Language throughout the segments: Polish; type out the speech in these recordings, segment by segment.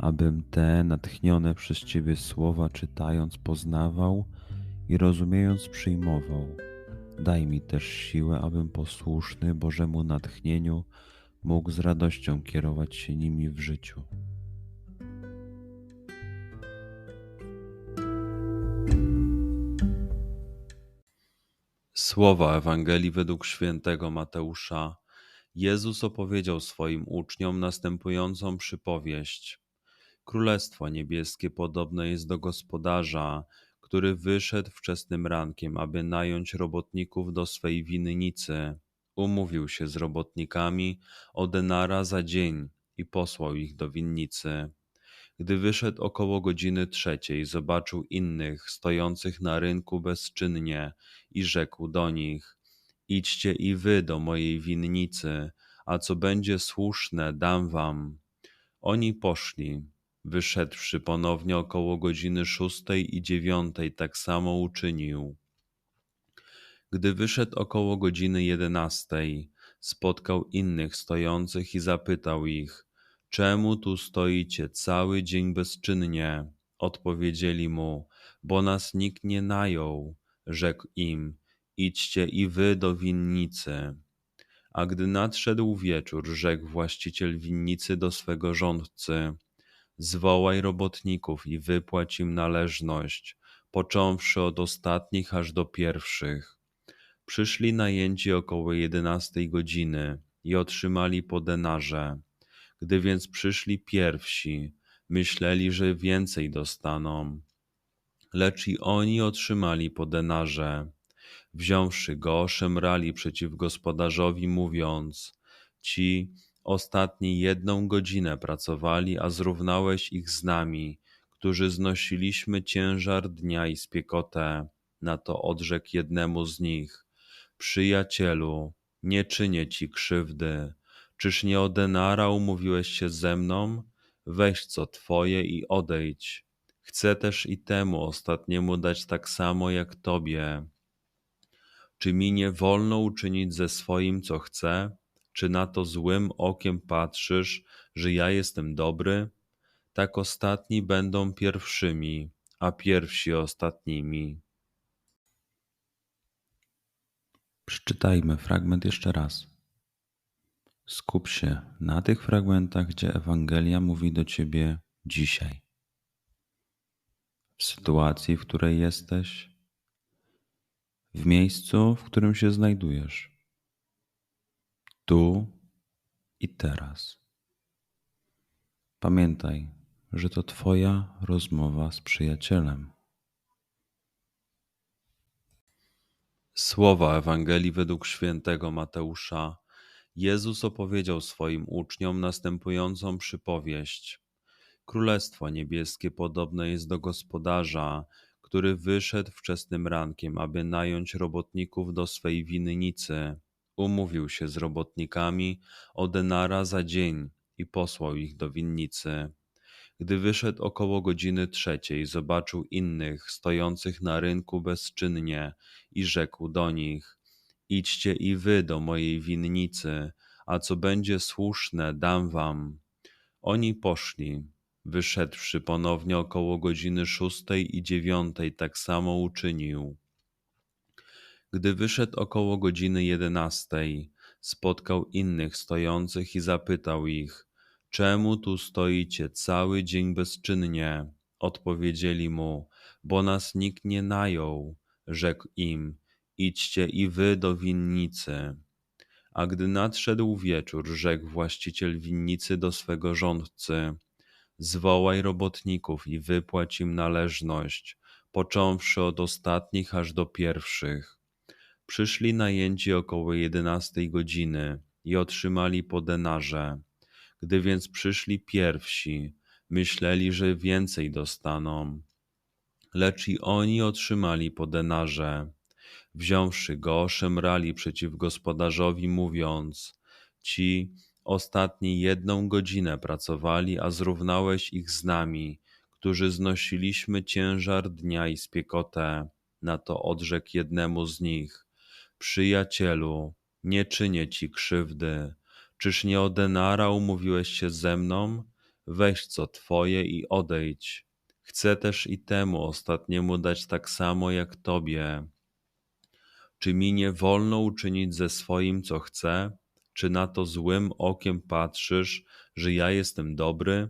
abym te natchnione przez Ciebie słowa czytając poznawał i rozumiejąc przyjmował. Daj mi też siłę, abym posłuszny Bożemu natchnieniu mógł z radością kierować się nimi w życiu. Słowa Ewangelii według świętego Mateusza. Jezus opowiedział swoim uczniom następującą przypowieść. Królestwo niebieskie podobne jest do gospodarza, który wyszedł wczesnym rankiem, aby nająć robotników do swej winnicy. Umówił się z robotnikami o denara za dzień i posłał ich do winnicy. Gdy wyszedł około godziny trzeciej, zobaczył innych stojących na rynku bezczynnie i rzekł do nich: Idźcie i wy do mojej winnicy, a co będzie słuszne, dam wam. Oni poszli. Wyszedłszy ponownie około godziny szóstej i dziewiątej, tak samo uczynił. Gdy wyszedł około godziny jedenastej, spotkał innych stojących i zapytał ich, czemu tu stoicie cały dzień bezczynnie? Odpowiedzieli mu, bo nas nikt nie najął. Rzekł im, idźcie i wy do winnicy. A gdy nadszedł wieczór, rzekł właściciel winnicy do swego rządcy, Zwołaj robotników i wypłać im należność, począwszy od ostatnich aż do pierwszych. Przyszli najęci około jedenastej godziny i otrzymali po denarze. Gdy więc przyszli pierwsi, myśleli, że więcej dostaną. Lecz i oni otrzymali po denarze. Wziąwszy go, szemrali przeciw gospodarzowi, mówiąc: Ci, Ostatni jedną godzinę pracowali, a zrównałeś ich z nami, którzy znosiliśmy ciężar dnia i spiekotę. Na to odrzekł jednemu z nich: Przyjacielu, nie czynię ci krzywdy. Czyż nie o denara umówiłeś się ze mną? Weź co twoje i odejdź. Chcę też i temu ostatniemu dać tak samo jak tobie. Czy mi nie wolno uczynić ze swoim, co chcę? Czy na to złym okiem patrzysz, że ja jestem dobry? Tak ostatni będą pierwszymi, a pierwsi ostatnimi. Przeczytajmy fragment jeszcze raz. Skup się na tych fragmentach, gdzie Ewangelia mówi do ciebie dzisiaj. W sytuacji, w której jesteś, w miejscu, w którym się znajdujesz tu i teraz. Pamiętaj, że to Twoja rozmowa z przyjacielem. Słowa Ewangelii według świętego Mateusza. Jezus opowiedział swoim uczniom następującą przypowieść. Królestwo niebieskie podobne jest do gospodarza, który wyszedł wczesnym rankiem, aby nająć robotników do swej winnicy umówił się z robotnikami o denara za dzień i posłał ich do winnicy. Gdy wyszedł około godziny trzeciej, zobaczył innych stojących na rynku bezczynnie i rzekł do nich: Idźcie i wy do mojej winnicy, a co będzie słuszne, dam wam. Oni poszli. Wyszedłszy ponownie około godziny szóstej i dziewiątej, tak samo uczynił. Gdy wyszedł około godziny jedenastej, spotkał innych stojących i zapytał ich, czemu tu stoicie cały dzień bezczynnie? Odpowiedzieli mu, bo nas nikt nie najął. Rzekł im, idźcie i wy do winnicy. A gdy nadszedł wieczór, rzekł właściciel winnicy do swego rządcy, zwołaj robotników i wypłać im należność, począwszy od ostatnich aż do pierwszych Przyszli najęci około jedenastej godziny i otrzymali po denarze. Gdy więc przyszli pierwsi, Myśleli, że więcej dostaną, lecz i oni otrzymali po denarze. Wziąwszy go, szemrali przeciw gospodarzowi, mówiąc: Ci ostatni jedną godzinę pracowali, a zrównałeś ich z nami, którzy znosiliśmy ciężar dnia i spiekotę. Na to odrzekł jednemu z nich: Przyjacielu, nie czynię ci krzywdy. Czyż nie o denara umówiłeś się ze mną? Weź co twoje i odejdź. Chcę też i temu ostatniemu dać tak samo jak tobie. Czy mi nie wolno uczynić ze swoim, co chcę? Czy na to złym okiem patrzysz, że ja jestem dobry?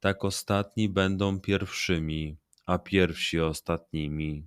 Tak ostatni będą pierwszymi, a pierwsi ostatnimi.